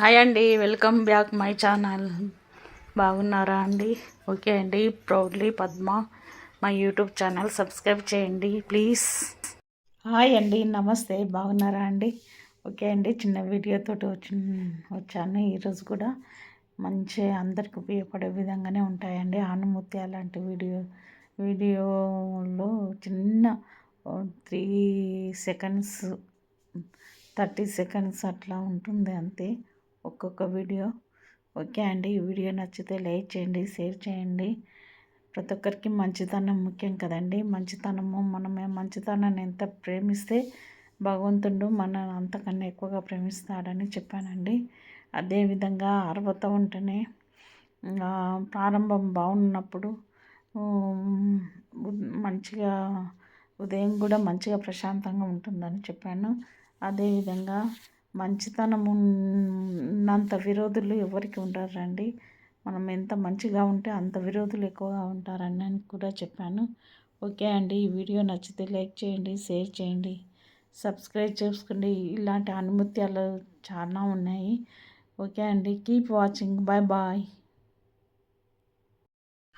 Hi అండి welcome back my channel. బాగున్నారా అండి? ఓకే అండి ప్రౌడ్లీ పద్మ మా యూట్యూబ్ ఛానల్ సబ్స్క్రైబ్ చేయండి ప్లీజ్. హాయ్ అండి నమస్తే బాగున్నారా అండి? ఓకే అండి చిన్న వీడియోతో వచ్చి వచ్చాను. ఈరోజు కూడా మంచి అందరికి ఉపయోగపడే విధంగానే ఉంటాయండి ఆనుమూత్య లాంటి వీడియో. వీడియోలో చిన్న త్రీ సెకండ్స్ థర్టీ సెకండ్స్ అట్లా ఉంటుంది అంతే. ఒక్కొక్క వీడియో. ఓకే అండి ఈ వీడియో నచ్చితే లైక్ చేయండి షేర్ చేయండి. ప్రతి ఒక్కరికి మంచితనం ముఖ్యం కదండి. మంచితనము మనమే మంచితనాన్ని ఎంత ప్రేమిస్తే భగవంతుడు మన అంతకన్నా ఎక్కువగా ప్రేమిస్తాడని చెప్పానండి. అదేవిధంగా అర్హత ఉంటేనే ప్రారంభం బాగున్నప్పుడు మంచిగా ఉదయం కూడా మంచిగా ప్రశాంతంగా ఉంటుందని చెప్పాను. అదేవిధంగా మంచితనం ఉన్నంత విరోధులు ఎవరికి ఉండరండి. మనం ఎంత మంచిగా ఉంటే అంత విరోధులు ఎక్కువగా ఉంటారని అని కూడా చెప్పాను. ఓకే అండి ఈ వీడియో నచ్చితే లైక్ చేయండి షేర్ చేయండి సబ్స్క్రైబ్ చేసుకోండి. ఇలాంటి అనుమత్యాలు చాలా ఉన్నాయి. ఓకే అండి keep watching bye bye.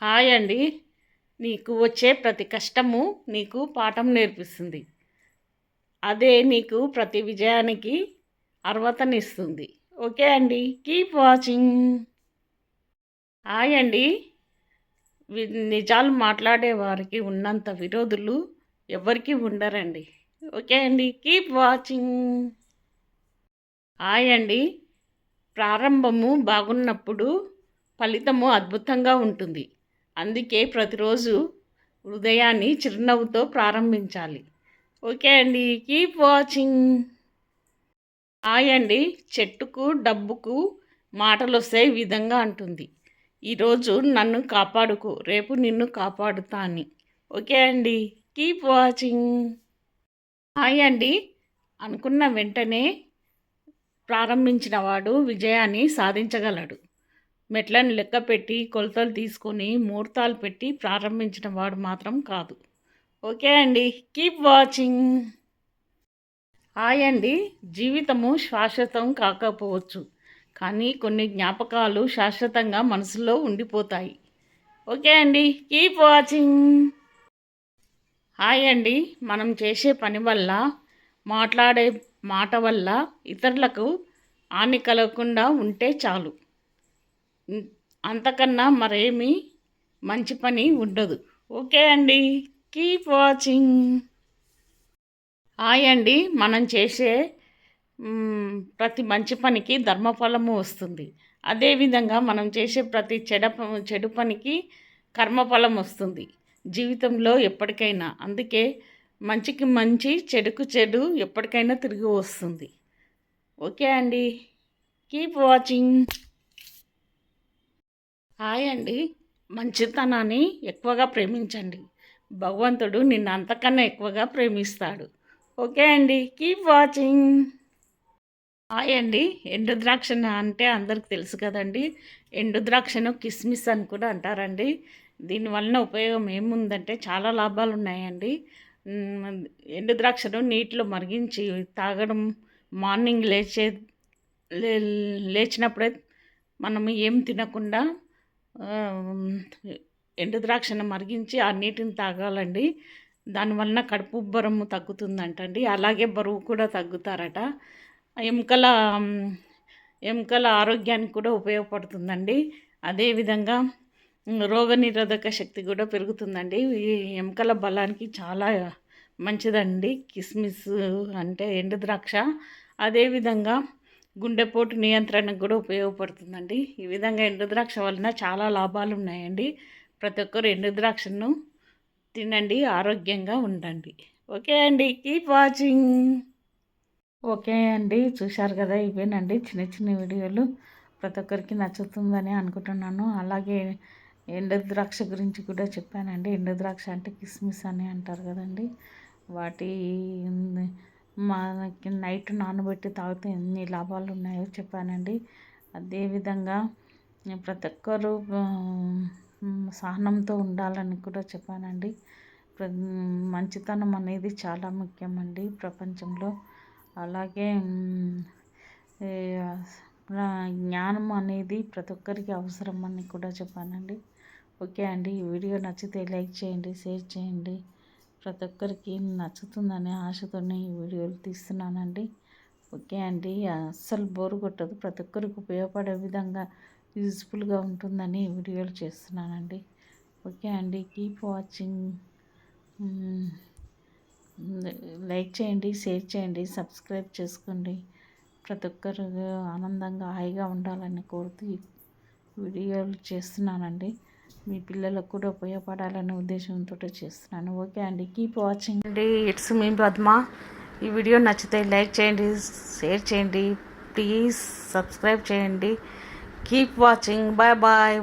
Hi అండి నీకు వచ్చే ప్రతి కష్టము నీకు పాఠం నేర్పిస్తుంది. అదే నీకు ప్రతి విజయానికి అర్హతనిస్తుంది ఓకే అండి. Keep watching. హాయ్ అండి. నిజాలు మాట్లాడేవారికి ఉన్నంత విరోధులు ఎవరికి ఉండరండి. ఓకే అండి. Keep watching. హాయ్ అండి. ప్రారంభము బాగున్నప్పుడు ఫలితము అద్భుతంగా ఉంటుంది. అందుకే ప్రతిరోజు హృదయాన్ని చిరునవ్వుతో ప్రారంభించాలి. ఓకే అండి. Keep watching. హాయ్ అండి చెట్టుకు డబ్బుకు మాటలు వస్తే ఈ విధంగా అంటుంది. ఈరోజు నన్ను కాపాడుకో రేపు నిన్ను కాపాడుతా అని ఓకే అండి కీప్ వాచింగ్. హాయ్ అండి అనుకున్న వెంటనే ప్రారంభించిన వాడు విజయాన్ని సాధించగలడు. మెట్లను లెక్క పెట్టి కొలతలు తీసుకొని ముహూర్తాలు పెట్టి ప్రారంభించిన వాడు మాత్రం కాదు. ఓకే అండి కీప్ వాచింగ్. హాయ్ అండి జీవితము శాశ్వతం కాకపోవచ్చు. కానీ కొన్ని జ్ఞాపకాలు శాశ్వతంగా మనసులో ఉండిపోతాయి. ఓకే అండి కీప్ వాచింగ్. హాయ్ అండి మనం చేసే పని వల్ల మాట్లాడే మాట వల్ల ఇతరులకు హాని కలగకుండా ఉంటే చాలు. అంతకన్నా మరేమీ మంచి పని ఉండదు. ఓకే అండి కీప్ వాచింగ్. హాయ్ అండి మనం చేసే ప్రతి మంచి పనికి ధర్మఫలము వస్తుంది. అదేవిధంగా మనం చేసే ప్రతి చెడ చెడు పనికి కర్మఫలం వస్తుంది. జీవితంలో ఎప్పటికైనా అందుకే మంచికి మంచి చెడుకు చెడు ఎప్పటికైనా తిరిగి వస్తుంది. ఓకే అండి కీప్ వాచింగ్. హాయ్ అండి మంచితనాన్ని ఎక్కువగా ప్రేమించండి. భగవంతుడు నిన్ను అంతకన్నా ఎక్కువగా ప్రేమిస్తాడు. ఓకే అండి. కీప్ వాచింగ్ హాయ్ అండి. ఎండు ద్రాక్ష అంటే అందరికి తెలుసు కదండి. ఎండు ద్రాక్షను కిస్మిస్ అని కూడా అంటారండి. దీనివలన ఉపయోగం ఏముందంటే చాలా లాభాలు ఉన్నాయండి. ఎండు ద్రాక్షను నీటిలో మరిగించి తాగడం మార్నింగ్ లేచే లేచినప్పుడే మనం ఏం తినకుండా ఎండు ద్రాక్షను మరిగించి ఆ నీటిని తాగాలండి. దానివలన కడుపు ఉబ్బరము తగ్గుతుందంటండి. అలాగే బరువు కూడా తగ్గుతారట. ఎముకల ఎముకల ఆరోగ్యానికి కూడా ఉపయోగపడుతుందండి. అదేవిధంగా రోగనిరోధక శక్తి కూడా పెరుగుతుందండి. ఈ ఎముకల బలానికి చాలా మంచిదండి. కిస్మిస్ అంటే ఎండు ద్రాక్ష. అదేవిధంగా గుండెపోటు నియంత్రణకు కూడా ఉపయోగపడుతుందండి. ఈ విధంగా ఎండు ద్రాక్ష వలన చాలా లాభాలు ఉన్నాయండి ప్రతి ఒక్కరు ఎండు ద్రాక్షను తినండి ఆరోగ్యంగా ఉండండి. ఓకే అండి కీప్ వాచింగ్. ఓకే అండి చూశారు కదా ఇవేనండి చిన్న చిన్న వీడియోలు. ప్రతి ఒక్కరికి నచ్చుతుందని అనుకుంటున్నాను. అలాగే ఎండు ద్రాక్ష గురించి కూడా చెప్పానండి. ఎండు ద్రాక్ష అంటే కిస్మిస్ అని అంటారు కదండి. వాటి మనకి నైట్ నానబెట్టి తాగితే ఎన్ని లాభాలు ఉన్నాయో చెప్పానండి. అదేవిధంగా ప్రతి ఒక్కరు సహనంతో ఉండాలని కూడా చెప్పానండి. మంచితనం అనేది చాలా ముఖ్యమండి ప్రపంచంలో. అలాగే జ్ఞానం అనేది ప్రతి ఒక్కరికి అవసరం అని కూడా చెప్పానండి. ఓకే అండి ఈ వీడియో నచ్చితే లైక్ చేయండి షేర్ చేయండి. ప్రతి ఒక్కరికి నచ్చుతుందనే ఆశతోనే ఈ వీడియోలు తీస్తున్నానండి. ఓకే అండి అస్సలు బోరు కొట్టదు. ప్రతి ఒక్కరికి ఉపయోగపడే విధంగా యూజ్ఫుల్గా ఉంటుందని వీడియోలు చేస్తున్నానండి. ఓకే అండి కీప్ వాచింగ్. లైక్ చేయండి షేర్ చేయండి సబ్స్క్రైబ్ చేసుకోండి. ప్రతి ఒక్కరు ఆనందంగా హాయిగా ఉండాలని కోరుతూ వీడియోలు చేస్తున్నానండి. మీ పిల్లలకు కూడా ఉపయోగపడాలనే ఉద్దేశంతో చేస్తున్నాను. ఓకే అండి కీప్ వాచింగ్. అండి ఇట్స్ మీ పద్మ. ఈ వీడియో నచ్చితే లైక్ చేయండి షేర్ చేయండి. ప్లీజ్ సబ్స్క్రైబ్ చేయండి. Keep watching bye bye